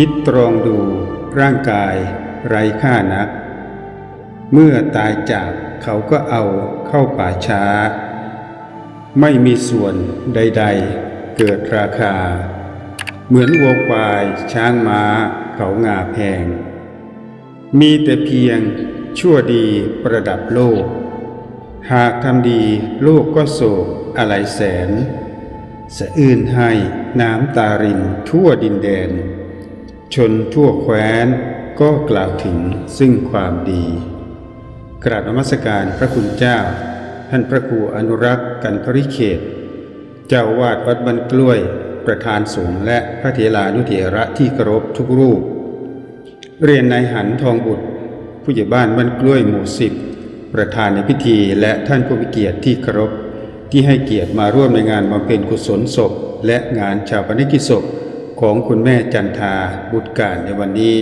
พิษตรองดูร่างกายไร้ค่านัก เมื่อตายจากเขาก็เอาเข้าป่าช้า ไม่มีส่วนใดๆ เกิดราคา เหมือนวัวควายช้างม้าเขางาแพง มีแต่เพียงชั่วดีประดับโลก หากทำดีโลกก็โศกอะไรแสน สะอื้นให้น้ำตารินทั่วดินแดน ชนทั่วแคว้นก็กล่าวถึงซึ่งความดี กราบนมัสการพระคุณเจ้า ท่านพระครูอนุรักษ์กันทริเขต เจ้าวาดวัดบันกล้วย ประธานสงฆ์และพระเถรานุเถระที่เคารพทุกรูป เรียนนายหันทองบุตร ผู้ใหญ่บ้านบ้านกล้วยหมู่สิบประธานในพิธีและท่านผู้มีเกียรติที่เคารพที่ให้เกียรติมาร่วมในงานบำเพ็ญกุศลศพ และงานชาปนกิจศพ ของคุณแม่จันทาบุตรการในวันนี้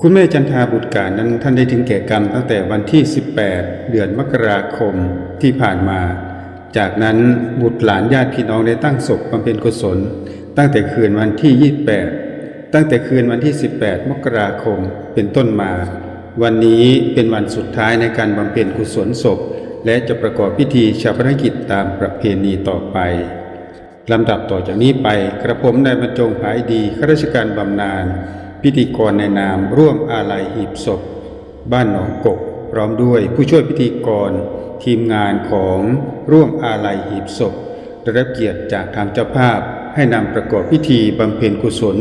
คุณแม่จันทาบุตรการนั้นท่านได้ถึงแก่กรรมตั้งแต่วันที่ 18 เดือนมกราคมที่ผ่านมา จากนั้นบุตรหลานญาติพี่น้องได้ตั้งศพบำเพ็ญกุศล ตั้งแต่คืนวันที่ 28 ตั้งแต่คืนวันที่ 18 มกราคมเป็นต้นมา วันนี้เป็นวันสุดท้ายในการบำเพ็ญกุศลศพ และจะประกอบพิธีชาปนกิจตามประเพณีต่อไป ลำดับต่อจากนี้ไปกระผมนายบรรจงภายดีข้าราชการบำนาญพิธีกรในนามร่วมอาลัยหีบศพ บ้านหนองกกพร้อมด้วยผู้ช่วยพิธีกร ทีมงานของร่วมอาลัยหีบศพได้รับเกียรติจากทางเจ้าภาพให้นำประกอบพิธีบำเพ็ญกุศล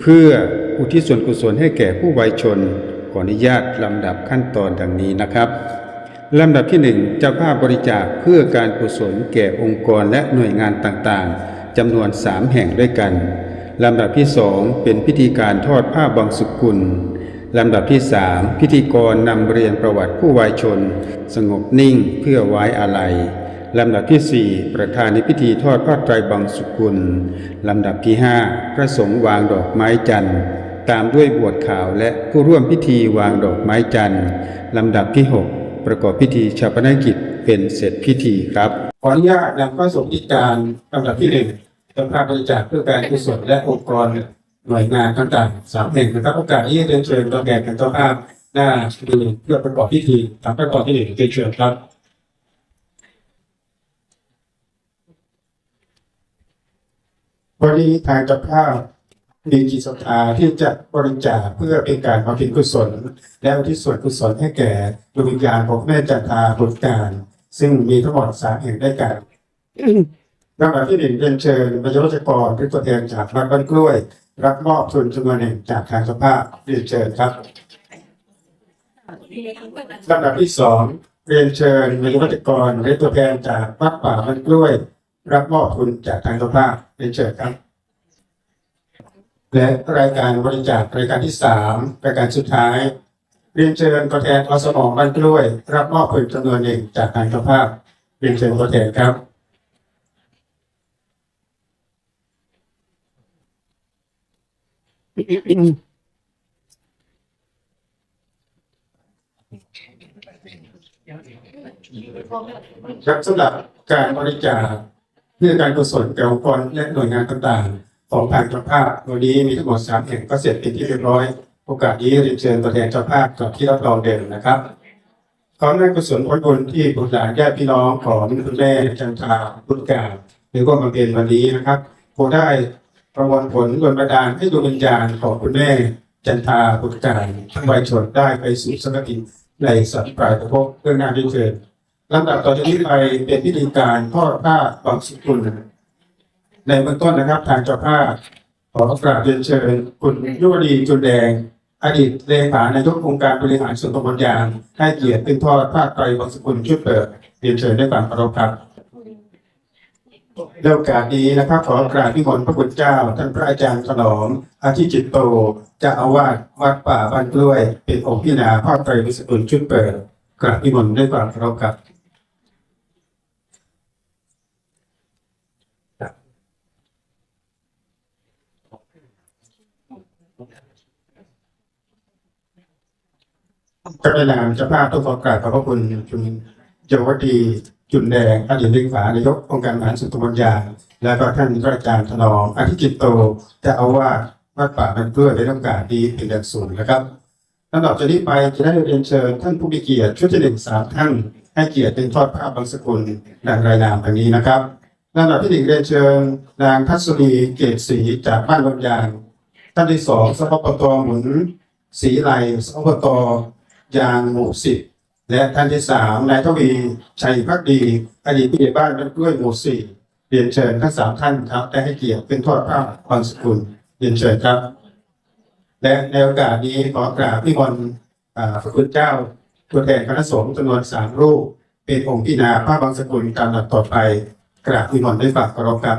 เพื่ออุทิศส่วนกุศลให้แก่ผู้วัยชนขออนุญาตลำดับขั้นตอนดังนี้นะครับ ลำดับที่หนึ่งเจ้าภาพบริจาคเพื่อการกุศลแก่องค์กรและหน่วยงานต่างๆจำนวนสามแห่งด้วยกันลำดับที่สองเป็นพิธีการทอดผ้าบางสุกุลลำดับที่สามพิธีกรนำเรียนประวัติผู้วายชน สงบนิ่งเพื่อไว้อาลัยลำดับที่สี่ประธานในพิธีทอดผ้าไตรบังสุกุลลำดับที่ห้าพระสงฆ์วางดอกไม้จันทร์ตามด้วยบวชข่าวและผู้ร่วมพิธีวางดอกไม้จันทร์ลำดับที่หก ประกอบพิธีชาปนกิจเป็นเสร็จพิธีครับ ขออนุญาตนำเข้าสู่พิธีการลำดับที่หนึ่งจำภาพบริจาคเพื่อการกุศลและองค์กรหน่วยงานต่างๆสามแห่งนะครับโอกาสนี้เรียนเชิญตัวแทนเป็นเจ้าภาพหน้าดูเพื่อประกอบพิธีตามขั้นตอนที่หนึ่งเรียนเชิญครับวันนี้ทางเจ้าภาพ มีจิตศรัทธาที่จะบริจาคเพื่อเป็นการบำเพ็ญกุศล และอุที่ส่วนกุศลให้แก่ดวงวิญญาณของแม่จันทาบุตรการ ซึ่งมีทั้งหมดสามแห่งได้วยกันลำดับที่หนึ่งเรียนเชิญบรรยากกรเป็นตัวแทนจากวัดบ้านกล้วย รับมอบทุนจำนวนหนึ่งจากทางสภาพเรียนเชิญครับลำดับที่สองเรียนเชิญบรรยากกรเป็นตัวแทนจากวัดป่าบ้านกล้วย รับมอบทุนจากทางสภาพเรียนเชิญครับ และรายการบริจาครายการที่สามรายการสุดท้ายเรียนเชิญตัวแทนอสมบ้านกล้วย รับมอบทุนจำนวนหนึ่งจากทางสภาพเรียนเชิญตัวแทนครับครับสำหรับการบริจาคเพื่อการกุศลแก่องค์กรและหน่วยงานต่างๆ ของทางเจ้าภาพวันนี้มีทั้งหมดสามแห่งก็เสร็จเป็นที่เรียบร้อย โอกาสนี้เรียนเชิญตัวแทนเจ้าภาพกับที่รับรองเดิมนะครับขอให้กุศลผลบุญที่บุตรหลานญาติพี่น้องของคุณแม่จันทาบุญการหรือว่าบำเพ็ญวันนี้นะครับคงได้ประมวลผลดลบันดาลให้ดวงวิญญาณของคุณแม่จันทาบุญการทั้งวัยชนได้ไปสู่สกติในสัตว์ปลายภพเรื่องหน้าที่เชิญลำดับต่อจากนี้ไปเป็นพิธีการทอดผ้าบางสุกุล ในเบื้องต้นนะครับ ทางเจ้าภาพขอกราบเรียนเชิญคุณยุวดีจุนแดง อดีตเลขานายกองค์การบริหารส่วนตำบลยางให้เกียรติเป็นทอดผ้าไตรบางสกุลชุดเปิดเรียนเชิญด้วยความเคารพครับในโอกาสนี้นะครับขอกราบนิมนต์พระคุณเจ้า ท่านพระอาจารย์ถนอมอาทิจิตโตเจ้าอาวาสวัดป่าบ้านกล้วย เป็นองค์พินาผ้าไตรบางสกุลชุดเปิดกราบนิมนต์ด้วยความเคารพครับ กระนามเจ้าภาพต้องขอกราบขอบพระคุณคุณเจาวดีจุนแดงอดีตเลขานายกองค์การบริหาส่วนตำบลยาและก็ท่านพระอาจารย์ถนอมอธิจิตโตจะเอาว่าวัดป่ามันกล้วยเป็นโอกาสดีเป็นอย่างสูงนะครับลำดับจากนี้ไปจะได้เรียนเชิญท่านผู้มีเกียรติชุดที่หนึ่งสามท่านให้เกียรติเป็นทอดภาพบางสกุลดังรายนามดังนี้นะครับลำดับที่หนึ่งเรียนเชิญนางทัศนีเกตศรีจากบ้านบางยางท่านที่สองสปปตหมุนศรีไลสปปต ยางหมู่สิบและท่านที่สามนายทวีชัยพักดีอดีตผู้ใหญ่บ้านบ้านกล้วยหมู่สี่เรียนเชิญทั้งสามท่านครับได้ให้เกียรติเป็นทอดภาบางสกุลเรียนเชิญครับ และในโอกาสนี้ขอกราบนิมนต์อ่าพระคุณเจ้าตัวแทนคณะสงฆ์จำนวนสามรูป เป็นองค์พินาพระบางสกุลตามหลักต่อไป กราบนิมนต์ด้วยฝากเคารพครับ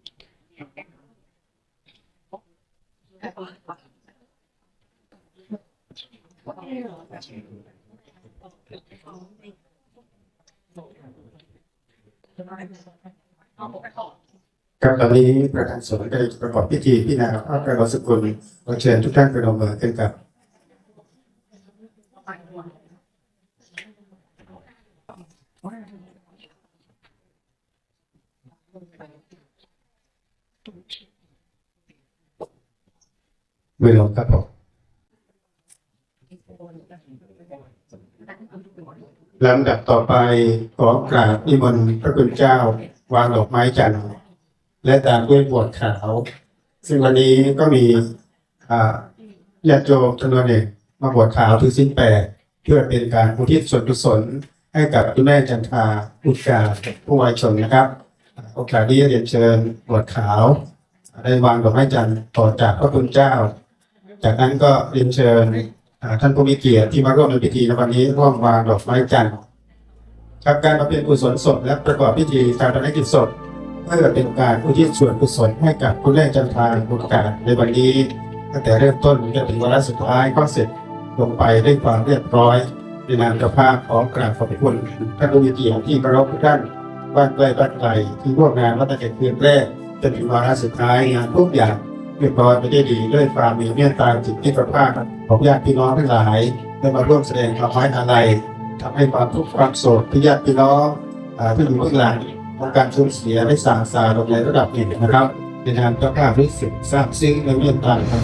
ครับตอนนี้ประธานสงฆ์ได้ประกอบพิธีพินาพระประวัติสกุลขอเชิญทุกท่านประนมมือขึ้นครับมือลงครับผม ลำดับต่อไปขอกราบนิมนต์พระคุณเจ้าวางดอกไม้จันทร์และตามด้วยบวชขาว ซึ่งวันนี้ก็มีญาติโยมจำนวนหนึ่งมาบวชขาวถือสิ้นแปดเพื่อเป็นการอุทิศส่วนกุศลให้กับคุณแม่จันทาอุตกาผู้วายชนนะครับ โอกาสนี้เรียนเชิญบวชขาวได้วางดอกไม้จันทร์ต่อจากพระคุณเจ้า จากนั้นก็เรียนเชิญ ท่านผู้มีเกียรติที่มาร่วมในพิธีในวันนี้ร่วมวางดอกไม้จันทร์ครับการมาเป็นกุศลศพและประกอบพิธีการทำกิจศพเพื่อเป็นการอุทิศส่วนกุศลให้กับคุณแม่จันทราบุตรการในวันนี้ตั้งแต่เริ่มต้นจนถึงวาระสุดท้ายก็เสร็จลงไปด้วยความเรียบร้อยในนามเจ้าภาพของกราบขอบคุณท่านผู้มีเกียรติที่เคารพทุกท่านบ้านใกล้บ้านไกลที่ร่วมงานมาตั้งแต่คืนแรกจนถึงวาระสุดท้ายงานทุกอย่าง เรียบร้อยไปได้ดีด้วยความมีเมตตาจิตที่ประภาคของญาติพี่น้องทั้งหลายได้มาร่วมแสดงความไว้อาลัยทำให้ความทุกข์ความโศกที่ญาติพี่น้องที่อยู่เบื้องหลังของการสูญเสียได้สางสาลงในระดับหนึ่งนะครับในทางเจ้าภาพรู้สึกทราบซึ้งในเรื่องต่าของ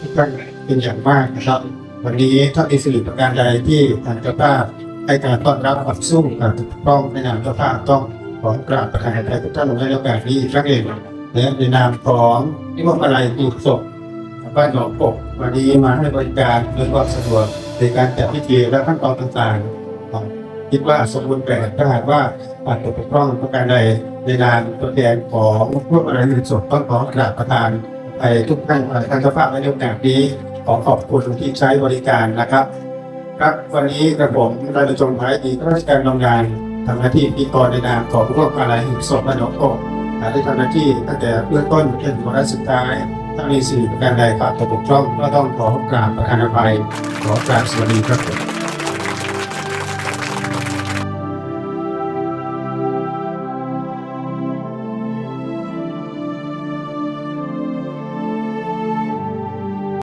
ทุกท่านเป็นอย่างมากนะครับ วันนี้ถ้ามีสิริประการใดที่ทางเจ้าภาพให้การต้อนรับขับสู้กับถูกต้องในนามเจ้าภาพต้องขอกราบประทานอภัยทุกท่านลงในโอกาสนี้อีกครั้งหนึ่ง และในนามของนิมนต์อะไรตีศพบ้านหนองปกวันนี้มาให้บริการโดยความสะดวกในการจัดพิธีและขั้นตอนต่างๆ คิดว่าสมบูรณ์แบบถ้าหากว่าอาจจะเป็นกพร่องประการใดในนามตัวแทนของพวกอะไรอื่นสดต้องขอกราบประทานไปทุกท่านทางเจ้าภาพในโอกาสนี้ขอขอบคุณที่ใช้บริการนะครับครับวันนี้กระผมนายประจงภายดีข้าราชการบำนาญทำหน้าที่พิธีกรในนามของพวกอะไรหินศพและหนองปก ได้ทำหน้าที่ตั้งแต่เบื้องต้นจนถึงวาระสุดท้ายถ้ามีสิ่งประการใดขาดตกบกพร่องก็ต้องขอกราบประธานอภัยขอกราบสวัสดีครับผม